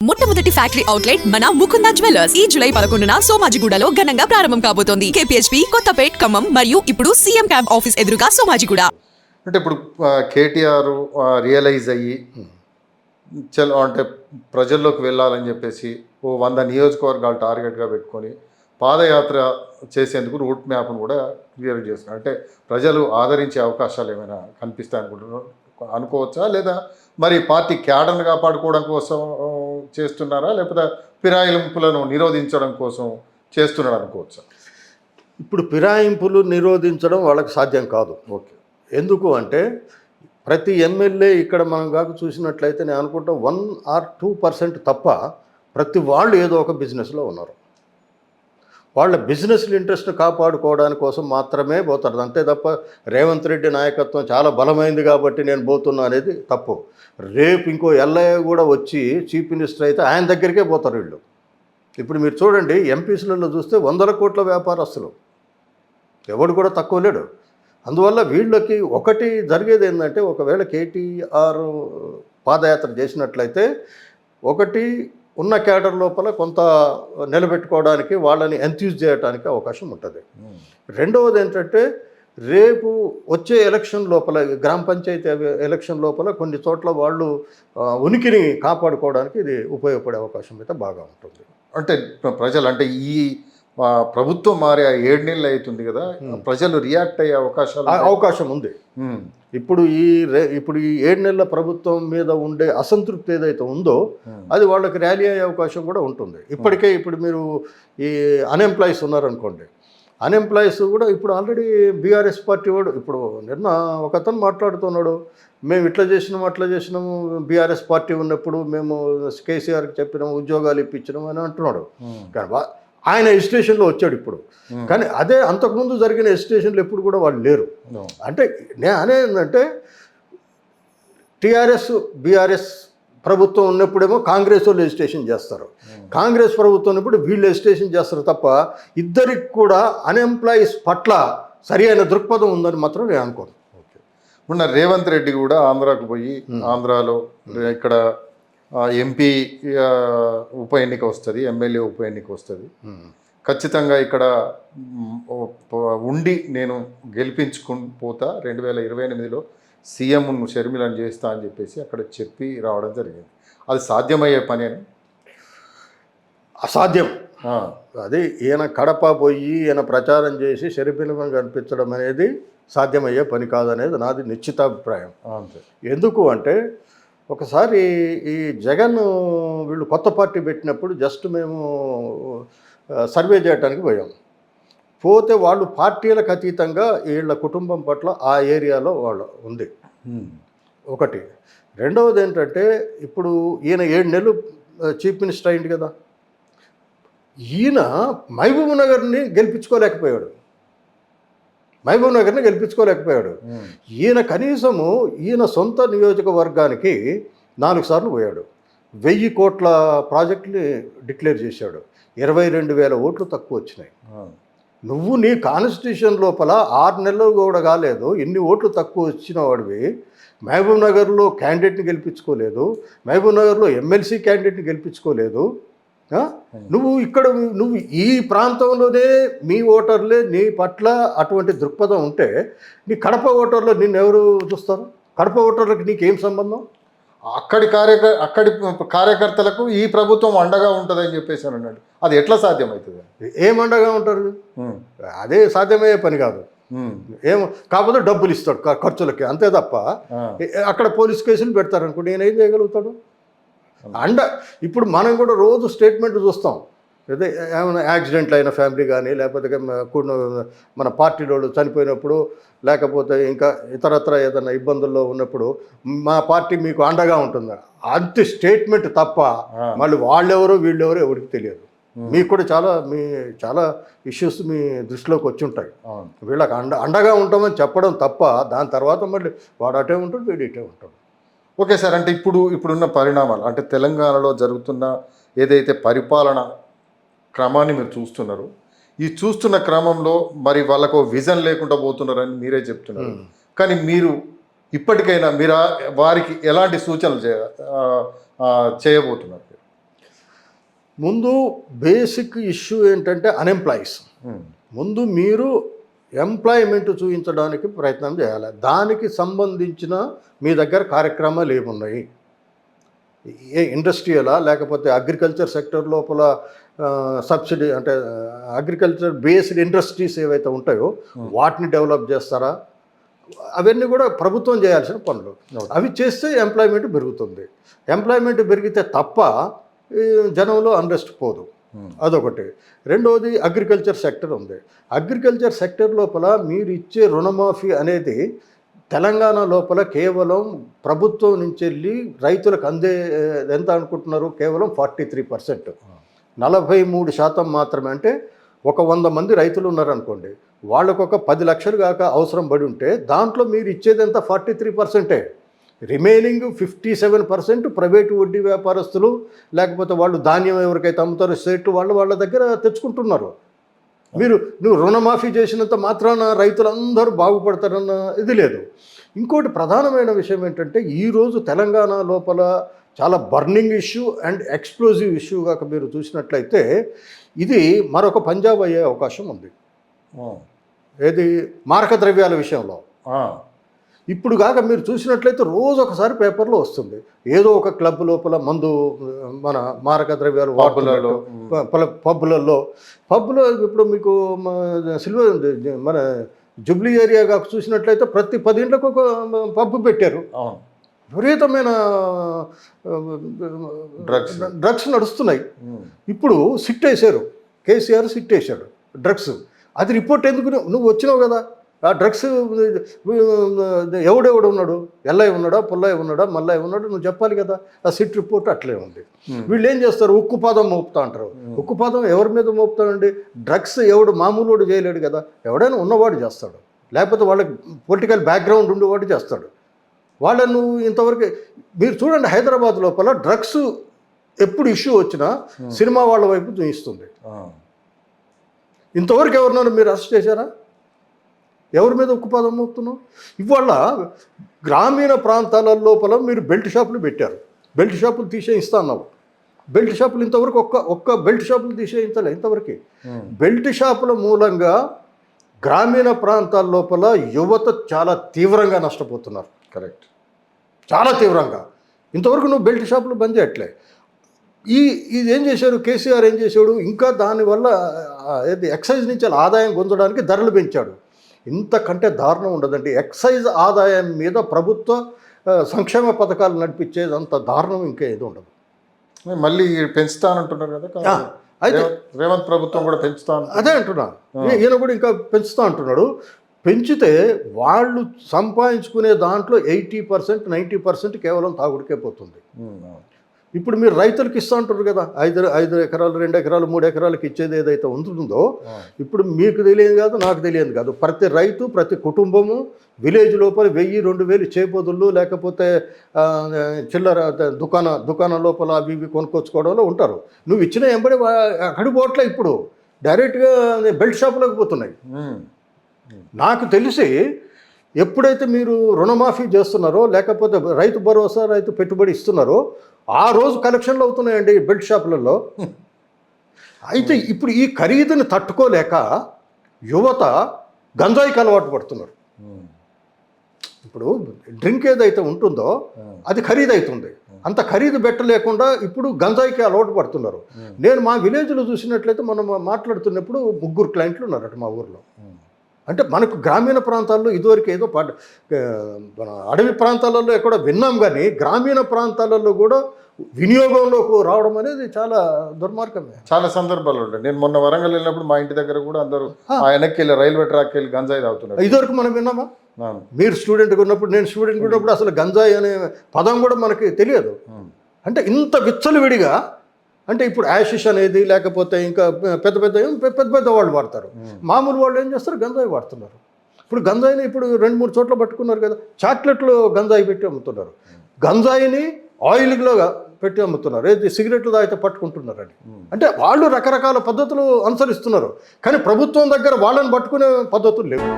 మొట్టమొదటి factory outlet మన Mukunda jewellers. ఈ జూలై పదకొండున సోమాజిగూడలో ఘనంగా ప్రారంభం కాబోతోంది. కేపీహెచ్పి కొత్తపేట్ ఖమ్మం మరియు ఇప్పుడు సీఎం క్యాంప్ ఆఫీస్ ఎదురుగా సోమాజిగూడ. అంటే ఇప్పుడు కేటీఆర్ రియలైజ్ అయ్యి చలో అంటే ప్రజల్లోకి వెళ్ళాలని చెప్పేసి ఓ వంద నియోజకవర్గాలు టార్గెట్గా పెట్టుకొని పాదయాత్ర చేసేందుకు రూట్ మ్యాప్ను కూడా క్లియర్ చేస్తున్నారు. అంటే ప్రజలు ఆదరించే అవకాశాలు ఏమైనా కనిపిస్తాయి అనుకుంటున్నారు అనుకోవచ్చా? లేదా మరి పార్టీ క్యాడర్ను కాపాడుకోవడం కోసం చేస్తున్నారా? లేకపోతే ఫిరాయింపులను నిరోధించడం కోసం చేస్తున్నాడు అనుకోవచ్చా? ఇప్పుడు ఫిరాయింపులు నిరోధించడం వాళ్ళకి సాధ్యం కాదు. ఓకే. ఎందుకు అంటే ప్రతి ఎమ్మెల్యే ఇక్కడ మనం కాక చూసినట్లయితే నేను అనుకుంటా వన్ ఆర్ టూ పర్సెంట్ తప్ప ప్రతి వాళ్ళు ఏదో ఒక బిజినెస్లో ఉన్నారు. వాళ్ళ బిజినెస్లు ఇంట్రెస్ట్ కాపాడుకోవడానికి కోసం మాత్రమే పోతారు. అంతే తప్ప రేవంత్ రెడ్డి నాయకత్వం చాలా బలమైంది కాబట్టి నేను పోతున్నా అనేది తప్పు. రేపు ఇంకో ఎల్ఐఏ కూడా వచ్చి చీఫ్ మినిస్టర్ అయితే ఆయన దగ్గరికే పోతారు వీళ్ళు. ఇప్పుడు మీరు చూడండి ఎంపీసీలలో చూస్తే వందల కోట్ల వ్యాపారస్తులు. ఎవడు కూడా తక్కువ లేడు. అందువల్ల వీళ్ళకి ఒకటి జరిగేది ఏంటంటే ఒకవేళ కేటీఆర్ పాదయాత్ర చేసినట్లయితే ఒకటి ఉన్న క్యాడర్ లోపల కొంత నిలబెట్టుకోవడానికి వాళ్ళని ఎంత్యూజ్ చేయడానికి అవకాశం ఉంటుంది. రెండవది ఏంటంటే రేపు వచ్చే ఎలక్షన్ లోపల గ్రామ పంచాయతీ ఎలక్షన్ లోపల కొన్ని చోట్ల వాళ్ళు ఉనికిని కాపాడుకోవడానికి ఇది ఉపయోగపడే అవకాశం అయితే బాగా ఉంటుంది. అంటే ప్ర- ప్రజలు అంటే ఈ ప్రభుత్వం మారే ఏడు నెలలు అవుతుంది కదా ప్రజలు రియాక్ట్ అయ్యే అవకాశాలు. అవకాశం ఉంది. ఇప్పుడు ఈ ఇప్పుడు ఈ ఏడు నెలల ప్రభుత్వం మీద ఉండే అసంతృప్తి ఏదైతే ఉందో అది వాళ్ళకి ర్యాలీ అయ్యే అవకాశం కూడా ఉంటుంది. ఇప్పటికే ఇప్పుడు మీరు ఈ అన్ఎంప్లాయీస్ ఉన్నారనుకోండి అన్ఎంప్లాయీస్ కూడా ఇప్పుడు ఆల్రెడీ బీఆర్ఎస్ పార్టీ వాడు ఇప్పుడు నిన్న ఒకతను మాట్లాడుతున్నాడు మేము ఇట్లా చేసినాము అట్లా చేసినాము బీఆర్ఎస్ పార్టీ ఉన్నప్పుడు మేము కేసీఆర్కి చెప్పినాము ఉద్యోగాలు ఇప్పించినాము అని అంటున్నాడు. కానీ ఆయన ఎజిటేషన్లో వచ్చాడు ఇప్పుడు. ఉమ్, కానీ అదే అంతకుముందు జరిగిన ఎజిటేషన్లు ఎప్పుడు కూడా వాళ్ళు లేరు. అంటే నేను ఏంటంటే టీఆర్ఎస్ బీఆర్ఎస్ ప్రభుత్వం ఉన్నప్పుడేమో కాంగ్రెస్ వాళ్ళు ఎజిటేషన్ చేస్తారు. కాంగ్రెస్ ప్రభుత్వం ఉన్నప్పుడు వీళ్ళు ఎజిటేషన్ చేస్తారు తప్ప ఇద్దరికి కూడా అన్ఎంప్లాయీస్ పట్ల సరి అయిన దృక్పథం ఉందని మాత్రం నేను అనుకోను. ఓకే. మొన్న రేవంత్ రెడ్డి కూడా ఆంధ్రాకు పోయి ఆంధ్రాలో ఇక్కడ ఎంపీ ఉప ఎన్నిక వస్తుంది ఎమ్మెల్యే ఉప ఎన్నిక వస్తుంది. ఖచ్చితంగా ఇక్కడ ఉండి నేను గెలిపించుకుని పోతా. రెండు వేల ఇరవై ఎనిమిదిలో సీఎంను షర్మిలను చేస్తా అని చెప్పేసి అక్కడ చెప్పి రావడం జరిగింది. అది సాధ్యమయ్యే పనేనా అసాధ్యం. అది ఈయన కడప పోయి ఈయన ప్రచారం చేసి శరీఫిలం కనిపించడం అనేది సాధ్యమయ్యే పని కాదనేది నాది నిశ్చితాభిప్రాయం. ఎందుకు అంటే ఒకసారి ఈ జగన్ వీళ్ళు కొత్త పార్టీ పెట్టినప్పుడు జస్ట్ మేము సర్వే చేయడానికి పోయాం. పోతే వాళ్ళు పార్టీలకు అతీతంగా వీళ్ళ కుటుంబం పట్ల ఆ ఏరియాలో వాళ్ళు ఉంది. ఒకటి. రెండవది ఏంటంటే ఇప్పుడు ఈయన ఏడు నెలలు చీఫ్ మినిస్టర్ అయింది కదా. ఈయన మహబూబ్ నగర్ని గెలిపించుకోలేకపోయాడు. మహబూబ్ నగర్ని గెలిపించుకోలేకపోయాడు. ఈయన కనీసము ఈయన సొంత నియోజకవర్గానికి నాలుగు సార్లు పోయాడు. వెయ్యి కోట్ల ప్రాజెక్టుని డిక్లేర్ చేశాడు. ఇరవై రెండు వేల ఓట్లు తక్కువ వచ్చినాయి. నువ్వు నీ కాన్స్టిట్యూషన్ లోపల ఆరు నెలలు కూడా కాలేదు ఎన్ని ఓట్లు తక్కువ వచ్చిన వాడివి. మహబూబ్ నగర్లో క్యాండిడేట్ని గెలిపించుకోలేదు. మహబూబ్ నగర్లో ఎమ్మెల్సీ క్యాండిడేట్ని గెలిపించుకోలేదు? నువ్వు ఇక్కడ నువ్వు ఈ ప్రాంతంలోనే మీ ఓటర్లే నీ పట్ల అటువంటి దృక్పథం ఉంటే నీ కడప ఓటర్లు నిన్ను ఎవరు చూస్తారు? కడప ఓటర్లకు నీకేం సంబంధం? అక్కడి కార్యక అక్కడి కార్యకర్తలకు ఈ ప్రభుత్వం అండగా ఉంటుందని చెప్పేసి అని అన్నాడు. అది ఎట్లా సాధ్యమవుతుంది? ఏం అండగా ఉంటారు? అదే సాధ్యమయ్యే పని కాదు. ఏం కాకపోతే డబ్బులు ఇస్తాడు ఖర్చులకి అంతే తప్ప అక్కడ పోలీస్ కేసులు పెడతారు అనుకోండి నేను ఏం చేయగలుగుతాడు? అండ ఇప్పుడు మనం కూడా రోజు స్టేట్మెంట్ చూస్తాం. అదే ఏమైనా యాక్సిడెంట్లు అయిన ఫ్యామిలీ కానీ లేకపోతే మన పార్టీ వాళ్ళు చనిపోయినప్పుడు లేకపోతే ఇంకా ఇతరత్ర ఏదైనా ఇబ్బందుల్లో ఉన్నప్పుడు మా పార్టీ మీకు అండగా ఉంటుంది. అంతే స్టేట్మెంట్ తప్ప. మళ్ళీ వాళ్ళెవరో వీళ్ళెవరో ఎవరికి తెలియదు. మీకు కూడా చాలా మీ చాలా ఇష్యూస్ మీ దృష్టిలోకి వచ్చి ఉంటాయి. వీళ్ళకి అండ అండగా ఉంటామని చెప్పడం తప్ప దాని తర్వాత మళ్ళీ వాడు అటే ఉంటాడు వీడు ఇటే ఉంటాడు. ఓకే సార్ అంటే ఇప్పుడు ఇప్పుడున్న పరిణామాలు అంటే తెలంగాణలో జరుగుతున్న ఏదైతే పరిపాలన క్రమాన్ని మీరు చూస్తున్నారు ఈ చూస్తున్న క్రమంలో మరి వాళ్ళకు విజన్ లేకుండా పోతున్నారని మీరే చెప్తున్నారు. కానీ మీరు ఇప్పటికైనా మీరు వారికి ఎలాంటి సూచనలు చేయ చేయబోతున్నారు? ముందు బేసిక్ ఇష్యూ ఏంటంటే అన్ఎంప్లాయీస్. ముందు మీరు ఎంప్లాయ్మెంట్ చూపించడానికి ప్రయత్నం చేయాలి. దానికి సంబంధించిన మీ దగ్గర కార్యక్రమాలు ఏమున్నాయి? ఏ ఇండస్ట్రియలా? లేకపోతే అగ్రికల్చర్ సెక్టర్ లోపల సబ్సిడీ అంటే అగ్రికల్చర్ బేస్డ్ ఇండస్ట్రీస్ ఏవైతే ఉంటాయో వాటిని డెవలప్ చేస్తారా? అవన్నీ కూడా ప్రభుత్వం చేయాల్సిన పనులు. అవి చేస్తే ఎంప్లాయ్మెంట్ పెరుగుతుంది. ఎంప్లాయ్మెంట్ పెరిగితే తప్ప జనంలో అన్రెస్ట్ పోదు. అదొకటి. రెండవది అగ్రికల్చర్ సెక్టర్ ఉంది. అగ్రికల్చర్ సెక్టర్ లోపల మీరు ఇచ్చే రుణమాఫీ అనేది తెలంగాణ లోపల కేవలం ప్రభుత్వం నుంచి వెళ్ళి రైతులకు అందే ఎంత అనుకుంటున్నారు? కేవలం ఫార్టీ త్రీ పర్సెంట్. నలభై మూడు శాతం మాత్రమే అంటే ఒక వంద మంది రైతులు ఉన్నారనుకోండి వాళ్ళకు ఒక పది లక్షలు కాక అవసరం పడి ఉంటే దాంట్లో మీరు ఇచ్చేది ఎంత? ఫార్టీ త్రీ పర్సెంటే. Remaining fifty seven percent private వడ్డీ వ్యాపారస్తులు లేకపోతే వాళ్ళు ధాన్యం ఎవరికైతే అమ్ముతారో స్టేట్ వాళ్ళు వాళ్ళ దగ్గర తెచ్చుకుంటున్నారు. మీరు నువ్వు రుణమాఫీ చేసినంత మాత్రాన రైతులందరూ బాగుపడతారన్న ఇది లేదు. ఇంకోటి ప్రధానమైన విషయం ఏంటంటే ఈరోజు తెలంగాణ లోపల చాలా burning issue and explosive issue కాక మీరు చూసినట్లయితే ఇది మరొక పంజాబ్ అయ్యే అవకాశం ఉంది. ఏది? మారక ద్రవ్యాల విషయంలో. ఇప్పుడు కాక మీరు చూసినట్లయితే రోజు ఒకసారి పేపర్లో వస్తుంది. ఏదో ఒక క్లబ్ లోపల మందు మన మారక ద్రవ్యాలు పల- పబ్బులలో. పబ్బులో ఇప్పుడు మీకు సిల్వర్ మన జుబ్లీ ఏరియా కాక చూసినట్లయితే ప్రతి పది ఇంట్లకు ఒక పబ్బు పెట్టారు. విపరీతమైన Drugs. డ్రగ్స్ నడుస్తున్నాయి. ఇప్పుడు సిట్ వేశారు కేసీఆర్ సిట్ వేశాడు డ్రగ్స్. అది రిపోర్ట్ ఎందుకు? నువ్వు వచ్చినావు కదా. ఆ డ్రగ్స్ ఎవడెవడు ఉన్నాడు? ఎల్లయ్య ఉన్నాడా? పుల్లయ్య ఉన్నాడా? మల్లయ్య ఉన్నాడు? నువ్వు చెప్పాలి కదా. ఆ సిట్ రిపోర్ట్ అట్లే ఉంది. వీళ్ళు ఏం చేస్తారు? ఉక్కు పాదం మోపుతా అంటారు. ఉక్కు పాదం ఎవరి మీద మోపుతాడండి డ్రగ్స్ ఎవడు మామూలు వాడు చేయలేడు కదా. ఎవడైనా ఉన్నవాడు చేస్తాడు. లేకపోతే వాళ్ళకి పొలిటికల్ బ్యాక్గ్రౌండ్ ఉండేవాడు చేస్తాడు. వాళ్ళను నువ్వు ఇంతవరకు మీరు చూడండి హైదరాబాద్ లోపల డ్రగ్స్ ఎప్పుడు ఇష్యూ వచ్చినా సినిమా వాళ్ళ వైపు చూపిస్తుంది. ఇంతవరకు ఎవరినైనా మీరు అరెస్ట్ చేశారా? ఎవరి మీద ఉక్కుపాదం మోపుతున్నావు? ఇవాళ గ్రామీణ ప్రాంతాల లోపల మీరు బెల్ట్ షాపులు పెట్టారు. బెల్ట్ షాపులు తీసేయిస్తా అన్నావు. బెల్ట్ షాపులు ఇంతవరకు ఒక్క ఒక్క బెల్ట్ షాపులు తీసేయించలే ఇంతవరకు. బెల్ట్ షాపుల మూలంగా గ్రామీణ ప్రాంతాల లోపల యువత చాలా తీవ్రంగా నష్టపోతున్నారు. కరెక్ట్. చాలా తీవ్రంగా. ఇంతవరకు నువ్వు బెల్ట్ షాపులు బంద్ చేయట్లే. ఈ ఇది ఏం చేశారు? కేసీఆర్ ఏం చేశాడు? ఇంకా దానివల్ల ఏది ఎక్సైజ్ నుంచి ఆదాయం పొందడానికి ధరలు పెంచాడు. ఇంతకంటే దారుణం ఉండదండి. ఎక్సైజ్ ఆదాయం మీద ప్రభుత్వ సంక్షేమ పథకాలు నడిపించేది అంత దారుణం ఇంకా ఏది ఉండదు. మళ్ళీ పెంచుతానంటున్నారు కదా అయితే రేవంత్- ప్రభుత్వం కూడా పెంచుతాను అదే అంటున్నా. ఈయన కూడా ఇంకా పెంచుతా అంటున్నాడు. పెంచితే వాళ్ళు సంపాదించుకునే దాంట్లో ఎయిటీ పర్సెంట్ నైంటీ పర్సెంట్ కేవలం తాగుడికే పోతుంది. ఇప్పుడు మీరు రైతులకు ఇస్తా అంటారు కదా ఐదు ఐదు ఎకరాలు రెండు ఎకరాలు మూడు ఎకరాలకు ఇచ్చేది ఏదైతే ఉంటుందో ఇప్పుడు మీకు తెలియదు కాదు నాకు తెలియదు కాదు. ప్రతి రైతు ప్రతి కుటుంబము విలేజ్ లోపల వెయ్యి రెండు వేలు చేపదులు లేకపోతే చిల్లర దుకాణ దుకాణం లోపల అవి ఇవి కొనుక్కొచ్చుకోవడంలో ఉంటారు. నువ్వు ఇచ్చిన ఎంబడి అక్కడికి పోవట్లే ఇప్పుడు. డైరెక్ట్గా బెల్ట్ షాపులోకి పోతున్నాయి. నాకు తెలిసి ఎప్పుడైతే మీరు రుణమాఫీ చేస్తున్నారో లేకపోతే రైతు భరోసా రైతు పెట్టుబడి ఇస్తున్నారో ఆ రోజు కలెక్షన్లు అవుతున్నాయండి బెల్ట్ షాపులలో అయితే ఇప్పుడు ఈ ఖరీదుని తట్టుకోలేక యువత గంజాయికి అలవాటు పడుతున్నారు. ఇప్పుడు డ్రింక్ ఏదైతే ఉంటుందో అది ఖరీదు అవుతుంది అంత ఖరీదు పెట్టలేకుండా ఇప్పుడు గంజాయికి అలవాటు పడుతున్నారు. నేను మా విలేజ్లో చూసినట్లయితే మనం మాట్లాడుతున్నప్పుడు ముగ్గురు క్లయింట్లు ఉన్నారట మా ఊర్లో. అంటే మనకు గ్రామీణ ప్రాంతాల్లో ఇదివరకు ఏదో ఆ, మన అడవి ప్రాంతాలలో ఎక్కడో విన్నాం కానీ గ్రామీణ ప్రాంతాలలో కూడా వినియోగంలోకి రావడం అనేది చాలా దుర్మార్గమే. చాలా సందర్భాలు ఉంటాయి. నేను మొన్న వరంగల్ వెళ్ళినప్పుడు మా ఇంటి దగ్గర కూడా అందరూ ఆ. వెనక్కి వెళ్ళి రైల్వే ట్రాక్ వెళ్ళి గంజాయి తాగుతున్నారు. ఇదివరకు మనం విన్నామా. మీరు స్టూడెంట్గా ఉన్నప్పుడు నేను స్టూడెంట్గా ఉన్నప్పుడు అసలు గంజాయి అనే పదం కూడా మనకి తెలియదు. అంటే ఇంత విచ్చలవిడిగా అంటే ఇప్పుడు యాషిష్ అనేది లేకపోతే ఇంకా పెద్ద పెద్ద పెద్ద పెద్ద వాళ్ళు వాడతారు. మామూలు వాళ్ళు ఏం చేస్తారు? గంజాయి వాడుతున్నారు. ఇప్పుడు గంజాయిని ఇప్పుడు రెండు మూడు చోట్ల పట్టుకున్నారు కదా చాక్లెట్లు గంజాయి పెట్టి అమ్ముతున్నారు. గంజాయిని ఆయిల్లో పెట్టి అమ్ముతున్నారు. ఏది? సిగరెట్లు తాగితే పట్టుకుంటున్నారని. అంటే వాళ్ళు రకరకాల పద్ధతులు అనుసరిస్తున్నారు. కానీ ప్రభుత్వం దగ్గర వాళ్ళని పట్టుకునే పద్ధతులు లేవు.